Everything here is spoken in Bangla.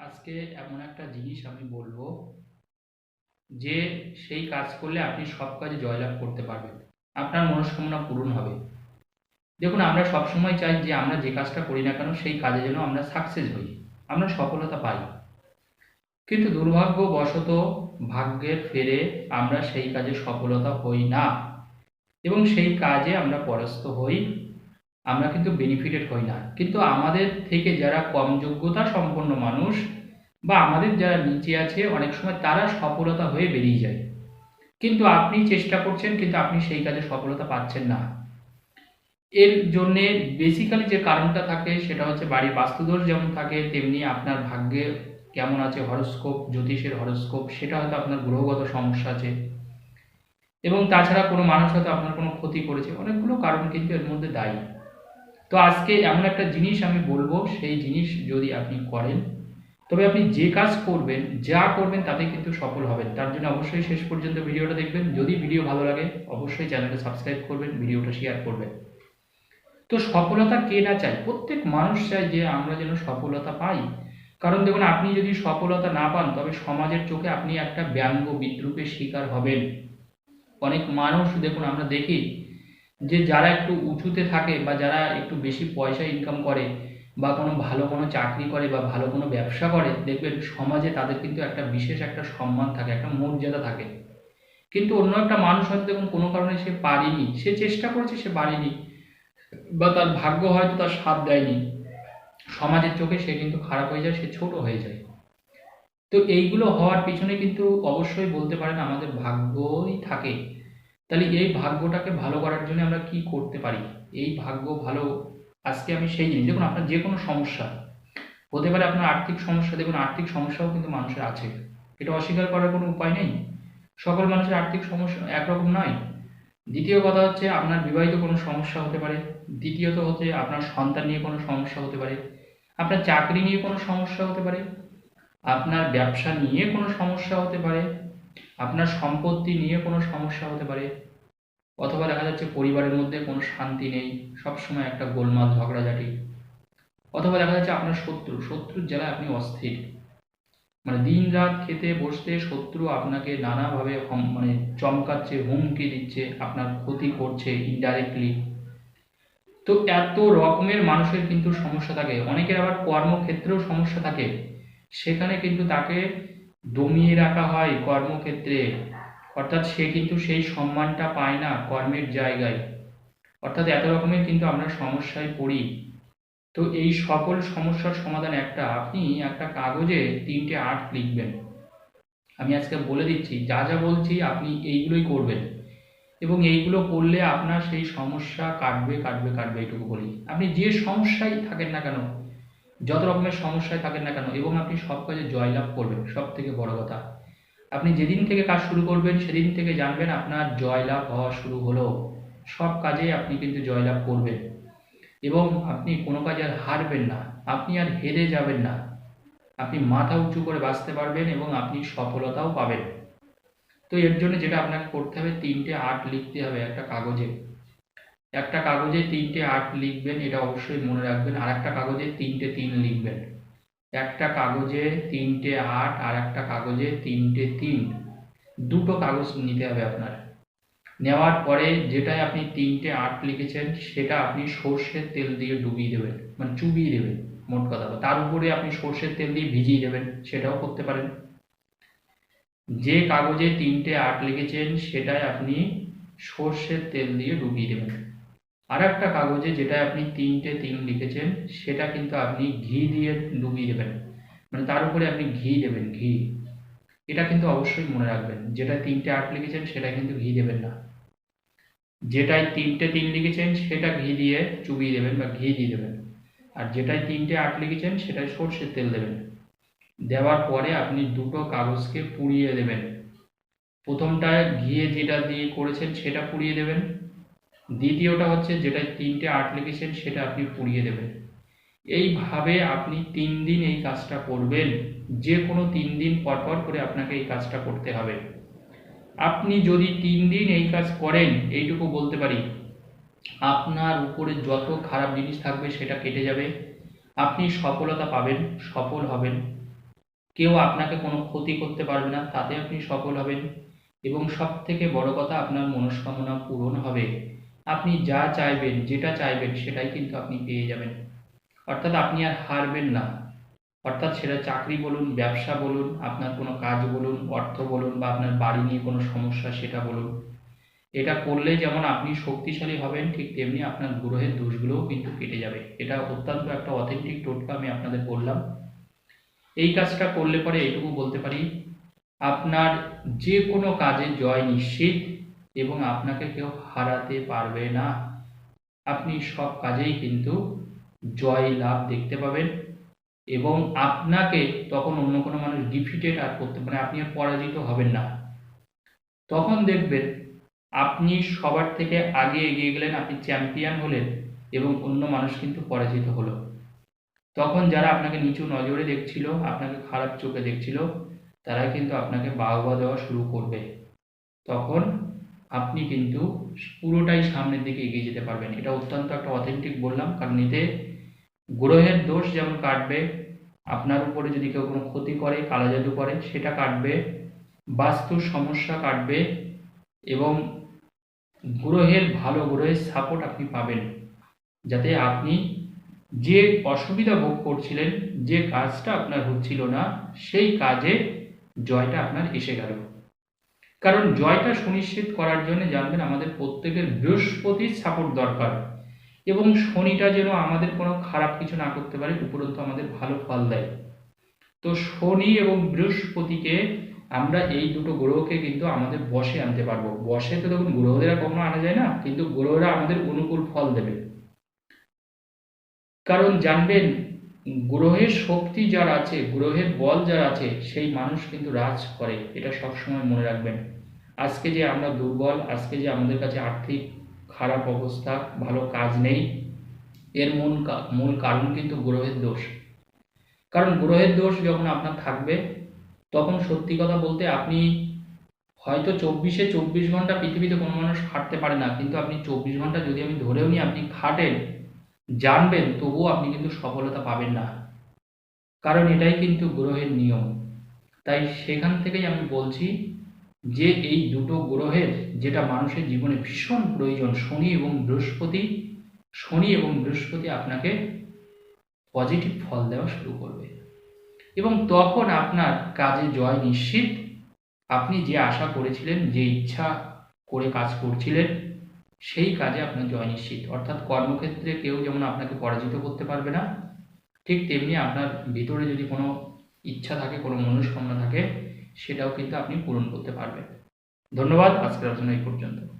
আজকে এমন একটা জিনিস আমি বলব যে সেই কাজ করলে আপনি সব কাজে জয়লাভ করতে পারবেন। আপনার মনস্কামনা পূরণ হবে। দেখুন, আমরা সবসময় চাই যে আমরা যে কাজটা করি না কেন, সেই কাজে যেন আমরা সাকসেস হই। আমরা সফলতা পাই। কিন্তু দুর্ভাগ্যবশত ভাগ্যের ফেরে আমরা সেই কাজে সফলতা হই না। এবং সেই কাজে আমরা পরাস্ত হই। আমরা কিন্তু বেনিফিটেড হই না। কিন্তু আমাদের থেকে যারা কম যোগ্যতা সম্পন্ন মানুষ বা আমাদের যারা নিচে আছে, অনেক সময় তারা সফলতা হয়ে বেরিয়ে যায়। কিন্তু আপনি চেষ্টা করছেন, কিন্তু আপনি সেই কাজে সফলতা পাচ্ছেন না। এর জন্যে বেসিক্যালি যে কারণটা থাকে, সেটা হচ্ছে বাড়ির বাস্তুদোষ যেমন থাকে, তেমনি আপনার ভাগ্যে কেমন আছে হরস্কোপ জ্যোতিষের হরস্কোপ সেটা হয়তো আপনার গ্রহগত সমস্যা আছে। এবং তাছাড়া কোনো মানুষ হয়তো আপনার কোনো ক্ষতি করেছে। অনেকগুলো কারণ কিন্তু এর মধ্যে দায়ী। তো আজকে এমন একটা জিনিস আমি বলব, সেই জিনিস যদি আপনি করেন, তবে আপনি যে কাজ করবেন, যা করবেন তাতে কিন্তু সফল হবেন। তার জন্য অবশ্যই শেষ পর্যন্ত ভিডিওটা দেখবেন। যদি ভিডিও ভালো লাগে, অবশ্যই চ্যানেলটা সাবস্ক্রাইব করবেন, ভিডিওটা শেয়ার করবেন। তো সফলতা কে না চায়? প্রত্যেক মানুষ চায় যে আমরা যেন সফলতা পাই। কারণ দেখুন, আপনি যদি সফলতা না পান, তবে সমাজের চোখে আপনি একটা ব্যঙ্গ বিদ্রুপের শিকার হবেন। অনেক মানুষ দেখুন, আমরা দেখি যে যারা একটু উঁচুতে থাকে বা যারা একটু বেশি পয়সা ইনকাম করে বা কোনো ভালো কোনো চাকরি করে বা ভালো কোনো ব্যবসা করে, দেখবেন সমাজে তাদের কিন্তু একটা বিশেষ একটা সম্মান থাকে, একটা মর্যাদা থাকে। কিন্তু অন্য একটা মানুষ হয়তো দেখুন কোনো কারণে সে পারেনি, সে চেষ্টা করেছে, সে পারেনি। বা তার ভাগ্য হয়তো তার সাথ দেয়নি। সমাজের চোখে সে কিন্তু খারাপ হয়ে যায়, সে ছোট হয়ে যায়। তো এইগুলো হওয়ার পিছনে কিন্তু অবশ্যই বলতে পারেন আমাদের ভাগ্যই থাকে। তাহলে এই ভাগ্যটাকে ভালো করার জন্য আমরা কি করতে পারি? এই ভাগ্য ভালো, আজকে আমি সেই জিনিস। দেখুন, আপনার যে কোনো সমস্যা, হতে পারে আপনার আর্থিক সমস্যা, দেখুন, আর্থিক সমস্যাও কিন্তু মানুষের আছে। এটা অস্বীকার করার কোনো উপায় নেই। সকল মানুষের আর্থিক সমস্যা একরকম নয়। দ্বিতীয় কথা হচ্ছে, আপনার বিবাহিত কোনো সমস্যা হতে পারে। দ্বিতীয়ত হচ্ছে, আপনার সন্তান নিয়ে কোনো সমস্যা হতে পারে। আপনার চাকরি নিয়ে কোনো সমস্যা হতে পারে। আপনার ব্যবসা নিয়ে কোনো সমস্যা হতে পারে। আপনার সম্পত্তি নিয়ে কোনো সমস্যা হতে পারে, অথবা দেখা যাচ্ছে পরিবারের মধ্যে কোনো শান্তি নেই, সবসময় একটা গোলমাল ঝগড়াঝাটি, অথবা দেখা যাচ্ছে আপনার শত্রু, শত্রুর জেলায় আপনি অস্থির। মানে দিন রাত খেতে বসতে শত্রু আপনাকে নানাভাবে মানে চমকাচ্ছে, হুমকি দিচ্ছে, আপনার ক্ষতি করছে ইনডাইরেক্টলি তো এত রকমের মানুষের কিন্তু সমস্যা থাকে। অনেকের আবার কর্মক্ষেত্রেও সমস্যা থাকে। সেখানে কিন্তু তাকে দমিয়ে রাখা হয় কর্মক্ষেত্রে। অর্থাৎ সে কিন্তু সেই সম্মানটা পায় না কর্মের জায়গায়। অর্থাৎ এত রকমের কিন্তু আমরা সমস্যায় পড়ি। তো এই সকল সমস্যার সমাধান একটা। আপনি একটা কাগজে তিনটে আর্ট লিখবেন। আমি আজকে বলে দিচ্ছি, যা যা বলছি আপনি এইগুলোই করবেন। এবং এইগুলো করলে আপনার সেই সমস্যা কাটবে কাটবে কাটবে, এইটুকু বলি। আপনি যে সমস্যায় থাকেন না কেন যত রকমের সমস্যায় থাকেন না কেন, এবং আপনি সব কাজে জয়লাভ করবেন সব থেকে বড় কথা। আপনি যেদিন থেকে কাজ শুরু করবেন, সেদিন থেকে জানবেন আপনার জয়লাভ হওয়া শুরু হলো। সব কাজে আপনি কিন্তু জয়লাভ করবেন। এবং আপনি কোনো কাজে আর হারবেন না, আপনি আর হেরে যাবেন না। আপনি মাথা উঁচু করে বাঁচতে পারবেন এবং আপনি সফলতাও পাবেন। তো এর জন্য যেটা আপনাকে করতে হবে, তিনটে আর্ট লিখতে হবে একটা কাগজে। একটা কাগজে তিনটে আর্ট লিখবেন, এটা অবশ্যই মনে রাখবেন। আর একটা কাগজে তিনটে তিন লিখবেন। একটা কাগজে তিনটে আট আর একটা কাগজে তিনটে তিন। দুটো কাগজ নিতে হবে আপনার। নেওয়ার পরে যেটায় আপনি তিনটে আট লিখেছেন, সেটা আপনি সর্ষের তেল দিয়ে ডুবিয়ে দেবেন। মানে চুবিয়ে দেবেন, মোট কথা তার উপরে আপনি সর্ষের তেল দিয়ে ভিজিয়ে দেবেন, সেটাও করতে পারেন। যে কাগজে তিনটে আট লিখেছেন সেটাই আপনি সর্ষের তেল দিয়ে ডুবিয়ে দেবেন। আর একটা কাগজে যেটায় আপনি তিনটে তিন লিখেছেন, সেটা কিন্তু আপনি ঘি দিয়ে ডুবিয়ে দেবেন। মানে তার উপরে আপনি ঘি দেবেন, ঘি। এটা কিন্তু অবশ্যই মনে রাখবেন, যেটা তিনটে আট লিখেছেন, সেটা কিন্তু ঘি দেবেন না। যেটায় তিনটে তিন লিখেছেন, সেটা ঘি দিয়ে চুবিয়ে দেবেন বা ঘি দিয়ে দেবেন। আর যেটায় তিনটে আট লিখেছেন সেটায় সর্ষের তেল দেবেন। দেওয়ার পরে আপনি দুটো কাগজকে পুড়িয়ে দেবেন। প্রথমটায় ঘিয়ে যেটা দিয়ে করেছেন, সেটা পুড়িয়ে দেবেন। দ্বিতীয়টা হচ্ছে যেটা তিনটে আর্ট লিখেছেন সেটা আপনি পুড়িয়ে দেবেন। এইভাবে আপনি তিন দিন এই কাজটা করবেন, যে কোনো তিন দিন পর পর করে আপনাকে এই কাজটা করতে হবে। আপনি যদি তিন দিন এই কাজ করেন, এইটুকু বলতে পারি, আপনার উপরে যত খারাপ জিনিস থাকবে সেটা কেটে যাবে, আপনি সফলতা পাবেন, সফল হবেন। কেউ আপনাকে কোনো ক্ষতি করতে পারবে না, তাতে আপনি সফল হবেন। এবং সব থেকে বড় কথা, আপনার মনস্কামনা পূরণ হবে। আপনি যা চাইবেন, যেটা চাইবেন, সেটাই কিন্তু আপনি পেয়ে যাবেন। অর্থাৎ আপনি আর হারবেন না। অর্থাৎ সেটা চাকরি বলুন, ব্যবসা বলুন, আপনার কোনো কাজ বলুন, অর্থ বলুন বা আপনার বাড়ি নিয়ে কোনো সমস্যা, সেটা বলুন। এটা করলে যেমন আপনি শক্তিশালী হবেন, ঠিক তেমনি আপনার গ্রহের দোষগুলোও কিন্তু কেটে যাবে। এটা অত্যন্ত একটা অথেন্টিক টোটকা আমি আপনাদের বললাম। এই কাজটা করলে পরে এটুকু বলতে পারি, আপনার যে কোনো কাজে জয় নিশ্চিত। এবং আপনাকে কেউ হারাতে পারবে না। আপনি সব কাজেই কিন্তু জয় লাভ দেখতে পাবেন এবং আপনাকে তখন অন্য কোনো মানুষ ডিফিটেড আর করতে মানে আপনি আর পরাজিত হবেন না। তখন দেখবেন আপনি সবার থেকে আগে এগিয়ে গেলেন, আপনি চ্যাম্পিয়ন হলেন এবং অন্য মানুষ কিন্তু পরাজিত হলো। তখন যারা আপনাকে নিচু নজরে দেখছিল, আপনাকে খারাপ চোখে দেখছিল, তারা কিন্তু আপনাকে বাহবা দেওয়া শুরু করবে। তখন আপনি কিন্তু পুরোটাই সামনের দিকে এগিয়ে যেতে পারবেন। এটা অত্যন্ত একটা অথেন্টিক বললাম, কারণ এতে গ্রহের দোষ যেমন কাটবে, আপনার উপরে যদি কেউ কোনো ক্ষতি করে কালো জাদু করে, সেটা কাটবে বাস্তুর সমস্যা কাটবে এবং গ্রহের ভালো গ্রহের সাপোর্ট আপনি পাবেন। যাতে আপনি যে অসুবিধা ভোগ করছিলেন, যে কাজটা আপনার হচ্ছিল না, সেই কাজে জয়টা আপনার এসে গেল। কারণ জয়টা সুনিশ্চিত করার জন্য জানবেন আমাদের প্রত্যেকের বৃহস্পতির সাপোর্ট দরকার। এবং শনিটা যেন আমাদের কোনো খারাপ কিছু না করতে পারে, উপরন্তু আমাদের ভালো ফল দেয়। তো শনি এবং বৃহস্পতিকে আমরা এই দুটো গ্রহকে কিন্তু আমাদের বসে আনতে পারব। বসে তো দেখুন গ্রহদের কখনো আনা যায় না, কিন্তু গ্রহরা আমাদের অনুকূল ফল দেবে। কারণ জানবেন গ্রহের শক্তি যার আছে, গ্রহের বল যার আছে, সেই মানুষ কিন্তু রাজ করে। এটা সবসময় মনে রাখবেন। আজকে যে আমরা দুর্বল, আজকে যে আমাদের কাছে আর্থিক খারাপ অবস্থা, ভালো কাজ নেই, এর মূল মূল কারণ কিন্তু গ্রহের দোষ। কারণ গ্রহের দোষ যখন আপনার থাকবে, তখন সত্যি কথা বলতে আপনি হয়তো চব্বিশে চব্বিশ ঘণ্টা পৃথিবীতে কোনো মানুষ খাটতে পারে না, কিন্তু আপনি চব্বিশ ঘণ্টা যদি আমি ধরেও নিই, আপনি খাটেন জানবেন, তবুও আপনি কিন্তু সফলতা পাবেন না। কারণ এটাই কিন্তু গ্রহের নিয়ম। তাই সেখান থেকেই আমি বলছি যে এই দুটো গ্রহের, যেটা মানুষের জীবনে ভীষণ প্রয়োজন, শনি এবং বৃহস্পতি, শনি এবং বৃহস্পতি আপনাকে পজিটিভ ফল দেওয়া শুরু করবে। এবং তখন আপনার কাজে জয় নিশ্চিত। আপনি যে আশা করেছিলেন, যে ইচ্ছা করে কাজ করছিলেন সেই কাজে আপনার জয় নিশ্চিত অর্থাৎ কর্মক্ষেত্রে কেউ যেমন আপনাকে পরাজিত করতে পারবে না, ঠিক তেমনি আপনার ভিতরে যদি কোনো ইচ্ছা থাকে, কোনো মনস্কামনা থাকে, সেটাও কিন্তু আপনি পূরণ করতে পারবেন। ধন্যবাদ, আজকের আলোচনা এই পর্যন্ত।